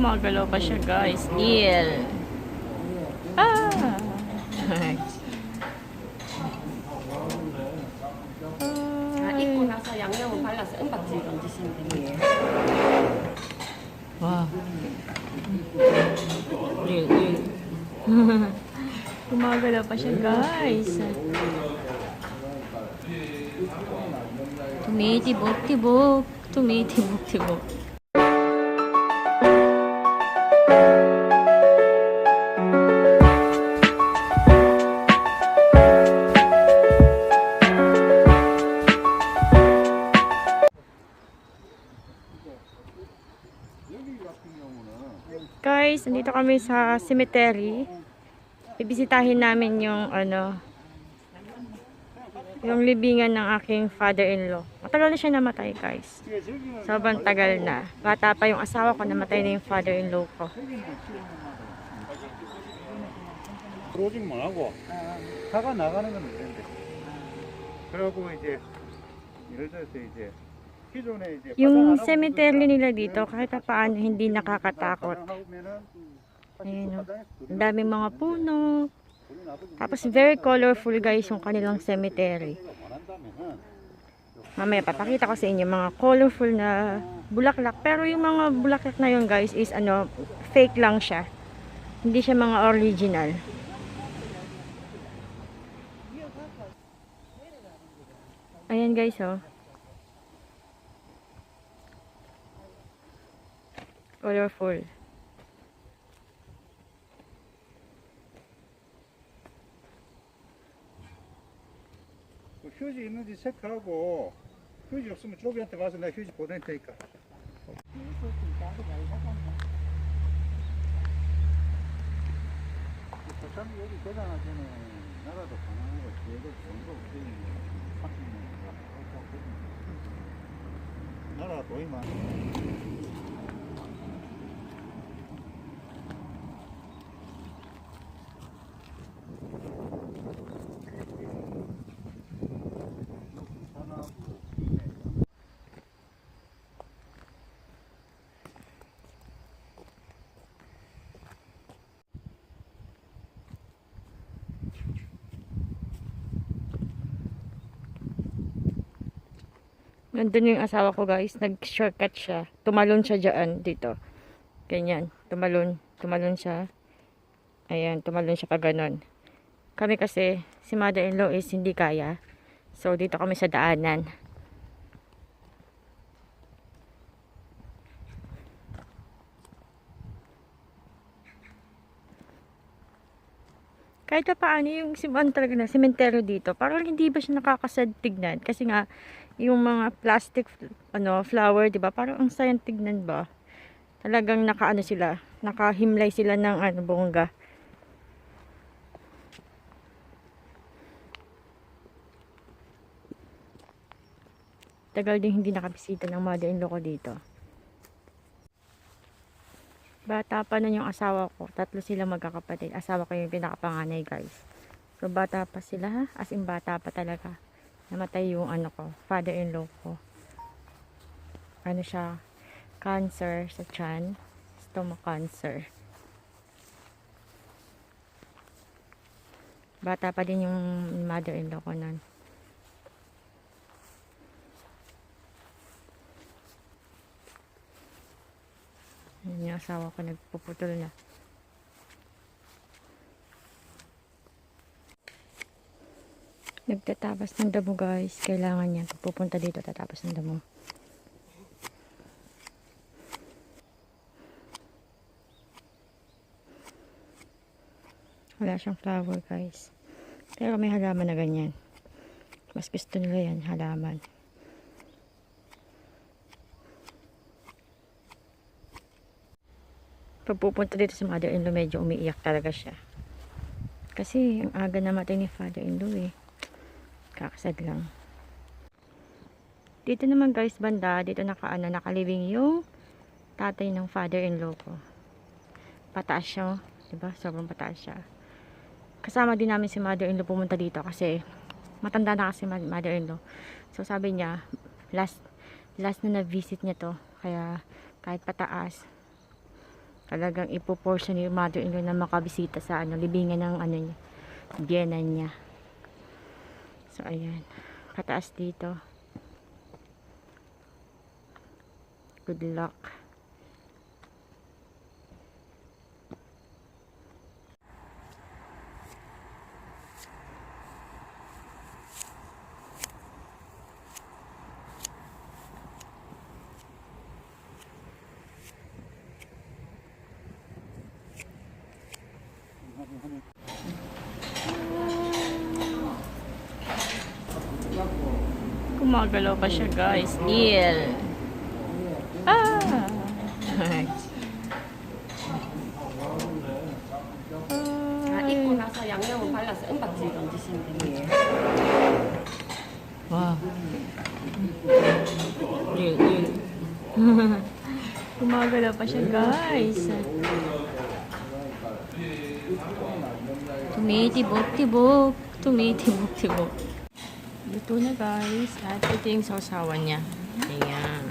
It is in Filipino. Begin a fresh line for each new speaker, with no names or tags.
Gumagalaw pa siya guys. Deal. Ah.
자, 입고 나서 양념을 발라서 은박지를 얹으시면 됩니다.
와. Real, real. Gumagalaw pa siya, guys. Tumitibok-tibok. Tumitibok-tibok. Guys, nandito kami sa cemetery. Bibisitahin namin yung ano yung libingan ng aking father-in-law. Matagal na siya namatay, guys. Sobrang tagal na. Bata pa yung asawa ko, namatay na yung father-in-law ko.
들어오지만 하고 차가 나가는 건 되는데 그래갖고 이제 예를 들어서 이제 기존에 이제
yung cemetery nila dito, kahit pa paano, hindi nakakatakot. Ayan, oh. Ang daming mga puno. Tapos very colorful guys yung kanilang cemetery. Mamaya papakita ko sa inyo mga colorful na bulaklak. Pero yung mga bulaklak na yun guys is ano, fake lang siya. Hindi siya mga original. Ayan guys oh. Colorful.
그 휴지 있는지 체크하고 휴지 없으면 조비한테 와서 내가 휴지 보낼 테니까. 참 여기 대단하게는 나라도 가난하고 뒤에도 돈도 없으니 나라가 돈이 많
Nandun yung asawa ko guys, nag-shortcut siya. Tumalon siya dyan, dito. Ganyan, tumalon, tumalon siya. Ayan, tumalon siya pa ganon. Kami kasi, si mother-in-law is hindi kaya. So, dito kami sa daanan. Kahit pa paano yung simuan talaga na sementeryo dito, parang hindi ba siya nakakasad tignan? Kasi nga, yung mga plastic ano flower, 'di ba? Parang ang sayang tignan ba? Talagang nakaano sila, nakahimlay sila ng ano bongga. Tagal din hindi nakabisita ng mother-in-law ko dito. Bata pa nun yung asawa ko. Tatlo sila magkakapatid. Asawa ko yung pinakapanganay guys. So bata pa sila. As in bata pa talaga namatay yung ano ko, father-in-law ko. Ano siya, cancer sa tiyan, stomach cancer. Bata pa din yung mother-in-law ko nun. Yung asawa ko nagpuputol na. Nagtatapos ng damo guys. Kailangan yan. Pag pupunta dito, tatapos ng damo. Wala siyang flower guys. Pero may halaman na ganyan. Mas gusto nila yan, halaman. Pag pupunta dito sa mother-in-law, medyo umiiyak talaga siya. Kasi ang aga namatay ni father-in-law eh. Kakasad lang. Dito naman guys banda, dito nakaano, nakalibing yung tatay ng father-in-law ko. Pataas siya, oh. 'di ba? Sobrang pataas siya. Kasama din namin si mother-in-law pumunta dito kasi matanda na kasi mother-in-law. So sabi niya, last last na na-visit niya to. Kaya kahit pataas, Talagang ipoporsyon ni mother-in-law na makabisita sa ano, libingan ng ano niya, biyenan niya. So, ayan. Pataas dito. Good luck. Gumagalaw pa siya guys. Neil. Ah!
아, 입고 나서 양념을 발라서 은박지를 드시면 됩니다.
와. Neil, Neil. Gumagalaw pa siya guys. Tumitibok-tibok. Tumitibok-tibok. Luto na guys. At ito yung sausawan niya. Ayan.